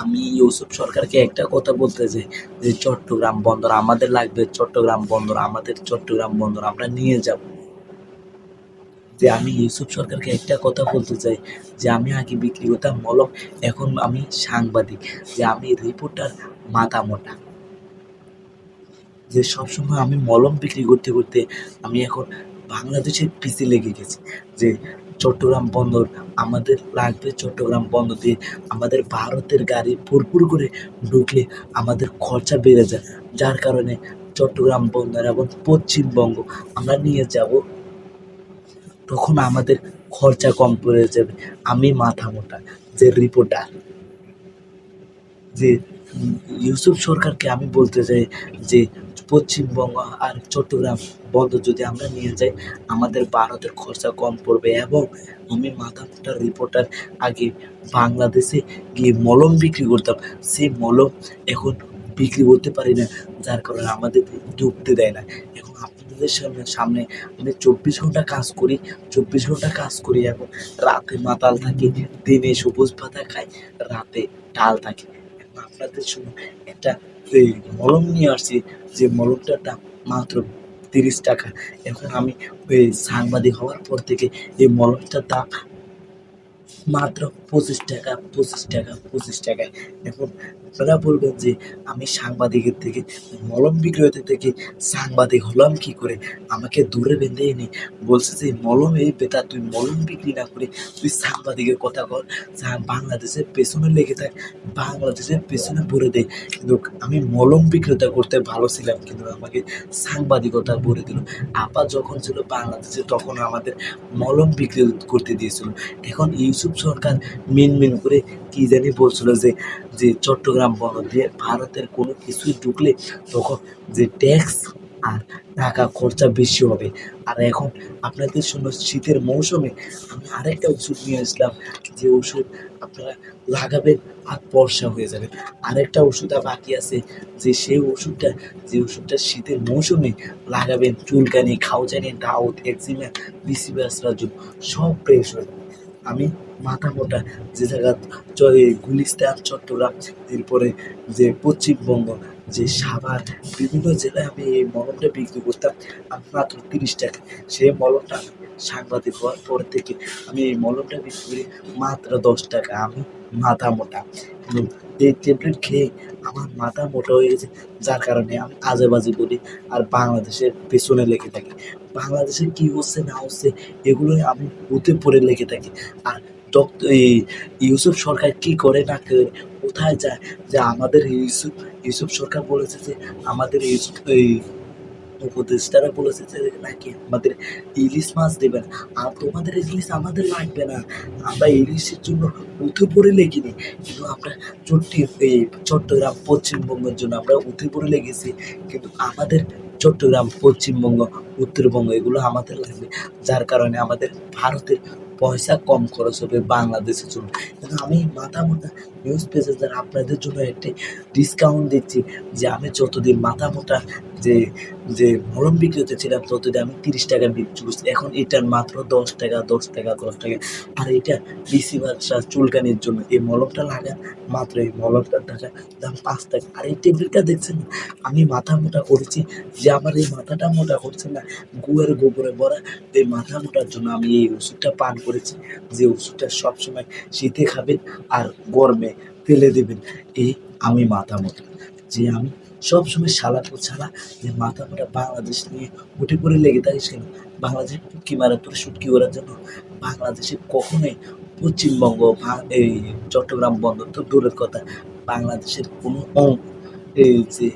আমি ইউসুফ সরকারকে একটা কথা বলতে চাই যে চট্টগ্রাম বন্দর আমাদের লাগবে, চট্টগ্রাম বন্দর, আমাদের চট্টগ্রাম বন্দর, আমরা নিয়ে যাব। যে আমি ইউসুফ সরকারকে একটা কথা বলতে চাই যে আমি আগে বিক্রি করতাম মলম, এখন আমি সাংবাদিক, যে আমি রিপোর্টার মাথা মোটা। যে সবসময় আমি মলম বিক্রি করতে করতে আমি এখন বাংলাদেশের পিছিয়ে লেগে গেছি। যে চট্টগ্রাম বন্দর। আমাদের লাগবে চট্টগ্রাম বন্দর দিয়ে আমাদের ভারতের গাড়ি ভরপুর করে ঢুকলে আমাদের খরচা বেড়ে যায়। যার কারণে চট্টগ্রাম বন্দর এবং পশ্চিমবঙ্গ আমরা নিয়ে যাব। তখন আমাদের খরচা কম পড়ে যাবে। আমি মাথা মোটা, যে রিপোর্টার যে ইউসুফ সরকারকে আমি বলতে চাই যে পশ্চিমবঙ্গ আর চট্টগ্রাম বন্দর যদি আমরা নিয়ে যাই, আমাদের ভারতের খরচা কম পড়বে এবং আমি মাথা রিপোর্টার আগে বাংলাদেশে গিয়ে মলম বিক্রি করতাম। সেই মলম এখন বিক্রি করতে পারি না, যার কারণে আমাদের ঢুকতে দেয় না। এখন আপনাদের সামনে সামনে আমি চব্বিশ ঘণ্টা কাজ করি, চব্বিশ ঘণ্টা কাজ করি এখন রাতে মাতাল থাকি, দিনে সবুজ পাতা খাই, রাতে ডাল থাকি। আপনাদের জন্য একটা এই মলম নিয়ে আসছি, যে মলমটার দাম মাত্র তিরিশ টাকা। এখন আমি ওই সাংবাদিক হওয়ার পর থেকে এই মলমটার দাম মাত্র পঁচিশ টাকা পঁচিশ টাকা, পঁচিশ টাকায় এখন আপনারা বলবেন যে আমি সাংবাদিকের থেকে, মলম বিক্রেতা থেকে সাংবাদিক হলাম কি করে? আমাকে দূরে বেঁধে এনে বলছে যে, মলম এই বেটা, তুই মলম বিক্রি না করে তুই সাংবাদিকের কথা কর। বাংলাদেশের পেছনে লেগে থাক, বাংলাদেশের পেছনে ভরে দে। কিন্তু আমি মলম বিক্রেতা করতে ভালো ছিলাম, কিন্তু আমাকে সাংবাদিকতা ভরে দিল। আপা যখন ছিল বাংলাদেশে, তখন আমাদের মলম বিক্রি করতে দিয়েছিল। এখন ইউসুফ সরকার মেন মেন করে কি জানি বলছিল যে যে চট্টগ্রাম বন্দর দিয়ে ভারতের কোনো কিছুই ঢুকলে তখন যে ট্যাক্স আর টাকা খরচা বেশি হবে। আর এখন আপনাদের জন্য শীতের মৌসুমে আমি আরেকটা ওষুধ নিয়ে আসলাম, যে ওষুধ আপনারা লাগাবেন আর বর্ষা হয়ে যাবে। আরেকটা ওষুধ বাকি আছে, যে সেই ওষুধটা, যে ওষুধটা শীতের মৌসুমে লাগাবেন, চুলকানি খাওজানি দাউদ, একজিমা বিসি ব্যাসরার জন্য সব ফ্রেশ হয়ে যাবে আমি মাথা মোটা যে জায়গা গুলিস্তান চট্টগ্রাম এরপরে যে পশ্চিমবঙ্গ যে সাভার বিভিন্ন জেলায় আমি এই মলমটা বিক্রি করতাম মাত্র তিরিশ টাকা। সেই মলমটা সাংবাদিক হওয়ার পর থেকে আমি এই মলমটা বিক্রি করি মাত্র দশ টাকা। আমি মাথা মোটা। এই ট্যাবলেট খেয়ে আমার মাথা মোটা হয়ে গেছে, যার কারণে আমি আজে বাজে বলি আর বাংলাদেশের পেছনে লেগে থাকি। বাংলাদেশে কি হচ্ছে, না হচ্ছে, এগুলোই আমি উঠে পড়ে লেগে থাকি। আর ডক্টর ইউসুফ সরকার কি করে না কোথায় যায়? যে আমাদের ইউসুফ ইউসুফ সরকার বলেছে যে আমাদের ইউসুফ এই উপদেষ্টারা বলেছে যে নাকি আমাদের ইলিশ মাছ দেবেন আর তোমাদের ইলিশ আমাদের লাগবে না। আমরা ইলিশের জন্য উঠে পড়ে লেগিনি কিন্তু আমরা চট্টি, এই চট্টগ্রাম, পশ্চিমবঙ্গের জন্য আমরা উঠে পড়ে লেগেছি। কিন্তু আমাদের চট্টগ্রাম, পশ্চিমবঙ্গ, উত্তরবঙ্গ এগুলো আমাদের লাগবে। যার কারণে আমাদের ভারতের পয়সা কম খরচ হবে বাংলাদেশের জন্য। কিন্তু আমি মাথা মোটা নিউজ পেজের আপনাদের জন্য একটি ডিসকাউন্ট দিচ্ছি যে আমি যতদিন মাথা মোটা যে যে মলম বিক্রিতে ছিলাম ততদিন আমি তিরিশ টাকা বিক্রি করছি। এখন এটার মাত্র দশ টাকা দশ টাকা দশ টাকা। আর এটা বাচ্চা চুলকানির জন্য। এই মলমটা লাগান মাত্র এই মলমটার টাকা দাম পাঁচ টাকা। আর এই টেবিলটা দেখছেন, আমি মাথা মোটা করেছি। যে আমার এই মাথাটা মোটা করছে না, গুয়ের গোবরে ভরা, এই মাথা মোটার জন্য আমি এই ওষুধটা পান করেছি। যে ওষুধটা সবসময় শীতে খাবেন আর গরমে ফেলে দেবেন। এই আমি মাথা মোটা। যে আমি সবসময় সালা তো ছাড়া যে মাথা মোটা বাংলাদেশ নিয়ে উঠে পড়ে লেগে থাকিস কেন বাংলাদেশে পুটকি মারা তোর সুটকি করার জন্য বাংলাদেশে কখনোই পশ্চিমবঙ্গ এই চট্টগ্রাম বন্দর তো দূরের কথা। বাংলাদেশের কোনো এই যে